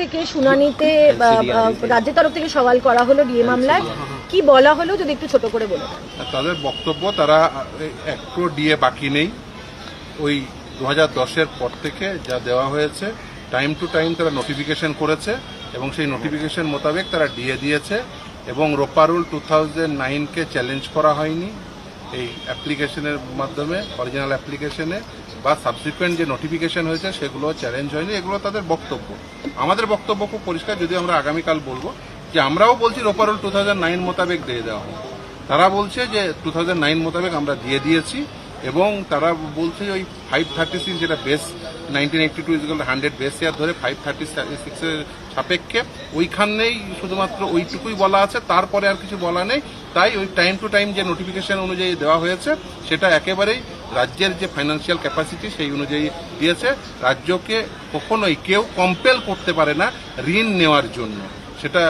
থেকে শুনানিতে বা, রাজ্যের তরফ থেকে সওয়াল করা হলো ডিএ মামলায়। কি বলা হলো যদি একটু ছোট করে বলে তাদের বক্তব্য তারা একটু ডিএ বাকি নেই। ওই দু হাজার দশের পর থেকে যা দেওয়া হয়েছে টাইম টু টাইম তারা নোটিফিকেশন করেছে এবং সেই নোটিফিকেশন মোতাবেক তারা ডিএ দিয়েছে এবং রোপারুল টু থাউজেন্ড নাইনকে চ্যালেঞ্জ করা হয়নি। এই অ্যাপ্লিকেশনের মাধ্যমে অরিজিনাল অ্যাপ্লিকেশনে বা সাবসিকুয়েন্ট যে নোটিফিকেশন হয়েছে, সেগুলো চ্যালেঞ্জ হয়নি। এগুলো তাদের বক্তব্য। আমাদের বক্তব্য খুব পরিষ্কার যদি আমরা আগামীকাল বলব, যে আমরাও বলছি রোপারুল টু থাউজেন্ড মোতাবেক দিয়ে দেওয়া হোক। তারা বলছে যে টু থাউজেন্ড মোতাবেক আমরা দিয়ে দিয়েছি। এবং তারা বলছে ওই ফাইভ থার্টি সিক্স যেটা base nineteen eighty two is equal hundred base year ধরে ফাইভ থার্টি সিক্সের সাপেক্ষে ওইখানেই শুধুমাত্র ওইটুকুই বলা আছে, তারপরে আর কিছু বলা নেই। তাই ওই টাইম টু টাইম যে নোটিফিকেশন অনুযায়ী দেওয়া হয়েছে, সেটা একেবারেই রাজ্যের যে ফাইন্যান্সিয়াল ক্যাপাসিটি সেই অনুযায়ী দিয়েছে। রাজ্যকে কখনোই কেউ কম্পেল করতে পারে না ঋণ নেওয়ার জন্য। সেটা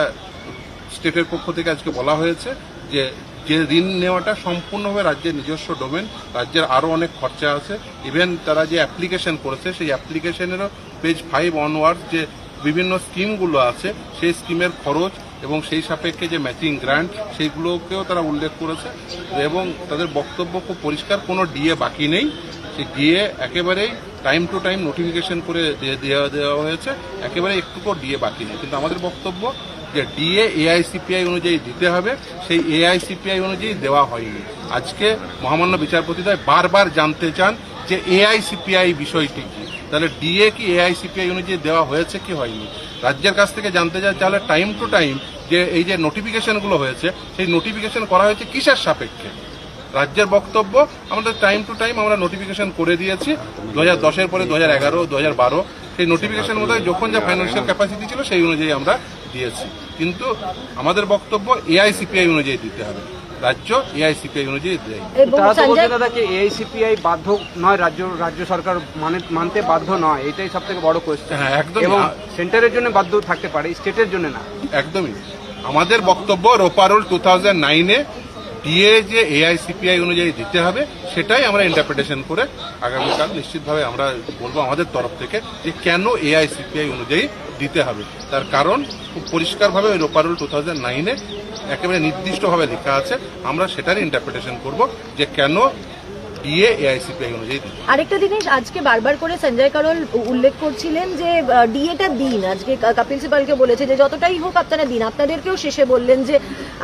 স্টেটের পক্ষ থেকে আজকে বলা হয়েছে যে যে ঋণ নেওয়াটা সম্পূর্ণভাবে রাজ্যের নিজস্ব ডোমেন রাজ্যের আরও অনেক খরচা আছে। ইভেন তারা যে অ্যাপ্লিকেশন করেছে, সেই অ্যাপ্লিকেশনেরও পেজ ফাইভ অনওয়ার্ড যে বিভিন্ন স্কিমগুলো আছে, সেই স্কিমের খরচ এবং সেই সাপেক্ষে যে ম্যাচিং গ্রান্ট সেইগুলোকেও তারা উল্লেখ করেছে এবং তাদের বক্তব্য খুব পরিষ্কার, কোনো ডিএ বাকি নেই। সেই ডিএ একেবারেই টাইম টু টাইম নোটিফিকেশন করে দেওয়া দেওয়া হয়েছে একেবারে একটুকু ডিএ বাকি নেই। কিন্তু আমাদের বক্তব্য যে ডিএ এআইসিপিআই অনুযায়ী দিতে হবে, সেই এআইসিপিআই অনুযায়ী দেওয়া হয়নি। আজকে মহামান্য বিচারপতিদ্বয় বারবার জানতে চান যে এআইসিপিআই বিষয়টি কি। তাহলে ডিএ কি এআইসিপিআই অনুযায়ী দেওয়া হয়েছে কি হয়নি? রাজ্যের কাছ থেকে জানতে চান তাহলে টাইম টু টাইম যে এই যে নোটিফিকেশনগুলো হয়েছে, সেই নোটিফিকেশন করা হয়েছে কিসের সাপেক্ষে? রাজ্যের বক্তব্য, আমাদের টাইম টু টাইম আমরা নোটিফিকেশন করে দিয়েছি, দু হাজার দশের পরে দু হাজার এগারো, দু হাজার বারো, সেই নোটিফিকেশন মতো যখন যা ফাইন্যান্সিয়াল ক্যাপাসিটি ছিল সেই অনুযায়ী আমরা দিয়েছি। কিন্তু আমাদের বক্তব্য এআইসিপিআই অনুযায়ী দিতে হবে। রাজ্য এআইসিপিআই অনুযায়ী দেয় দাদা এআইসিপিআই বাধ্য নয় রাজ্য রাজ্য সরকার মানে মানতে বাধ্য নয় এটাই সব থেকে বড় কোয়েশ্চেন হ্যাঁ একদম এবং সেন্টারের জন্য বাধ্য থাকতে পারে স্টেটের জন্য না। একদমই। আমাদের বক্তব্য রোপারোল টু থাউজেন্ড নাইনে ডিএ যে এআইসিপিআই অনুযায়ী দিতে হবে, সেটাই আমরা ইন্টারপ্রিটেশন করে আগামীকাল নিশ্চিতভাবে আমরা বলব আমাদের তরফ থেকে যে কেন এআইসিপিআই অনুযায়ী দিতে হবে। তার কারণ খুব পরিষ্কারভাবে ওই রোপারুল টু থাউজেন্ড নাইনে একেবারে নির্দিষ্টভাবে লেখা আছে। আমরা সেটারই ইন্টারপ্রিটেশন করব যে কেন ডিএ এআইসিপিআই অনুযায়ী দিতে আরেকটা জিনিস আজকে বারবার করে সঞ্জয় কারোল উল্লেখ করছিলেন যে ডিএটা দিন। আজকে কপিল সিবালকে বলেছে যে যতটাই হোক আপনারা দিন। আপনাদেরকেও শেষে বললেন যে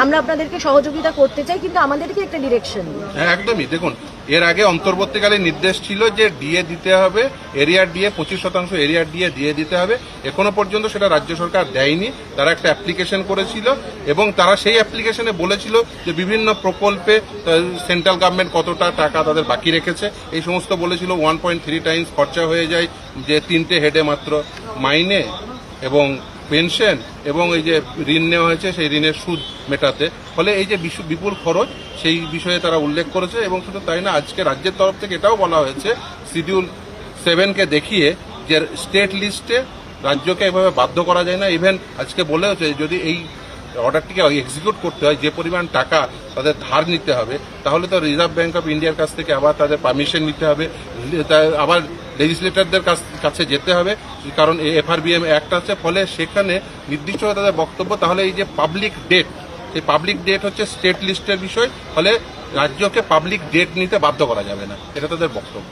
আমরা আপনাদেরকে সহযোগিতা করতে চাই কিন্তু আমাদেরকে একটা ডিরেকশন হ্যাঁ একদমই। দেখুন এর আগে অন্তর্বর্তীকালে নির্দেশ ছিল যে ডিএ দিতে হবে, এরিয়ার ডিএ, পঁচিশ শতাংশ এরিয়ার ডিএ দিয়ে দিতে হবে। এখনও পর্যন্ত সেটা রাজ্য সরকার দেয়নি। তারা একটা অ্যাপ্লিকেশন করেছিল এবং তারা সেই অ্যাপ্লিকেশনে বলেছিল যে বিভিন্ন প্রকল্পে সেন্ট্রাল গভর্নমেন্ট কতটা টাকা তাদের বাকি রেখেছে। এই সমস্ত বলেছিল ওয়ান পয়েন্ট থ্রি টাইমস খরচা হয়ে যায় যে তিনটে হেডে মাত্র মাইনে এবং পেনশন এবং এই যে ঋণ নেওয়া হয়েছে, সেই ঋণের সুদ মেটাতে। ফলে এই যে বিপুল খরচ, সেই বিষয়ে তারা উল্লেখ করেছে এবং শুধু তাই না, আজকে রাজ্যের তরফ থেকে এটাও বলা হয়েছে, শিডিউল সেভেনকে দেখিয়ে যে স্টেট লিস্টে রাজ্যকে এভাবে বাধ্য করা যায় না। ইভেন আজকে বলে হচ্ছে যদি এই অর্ডারটিকে এক্সিকিউট করতে হয়, যে পরিমাণ টাকা তাদের ধার নিতে হবে, তাহলে তো রিজার্ভ ব্যাংক অফ ইন্ডিয়ার কাছ থেকে আবার তাদের পারমিশন নিতে হবে। আবার লেজিসলেটরদের কাছে যেতে হবে, কারণ এই এফআরবিএম অ্যাক্ট আছে, ফলে সেখানে নির্দিষ্টভাবে তাদের বক্তব্য, তাহলে এই যে পাবলিক ডেট এই পাবলিক ডেট হচ্ছে স্টেট লিস্টের বিষয়, ফলে রাজ্যকে পাবলিক ডেট নিতে বাধ্য করা যাবে না, এটা তাদের বক্তব্য।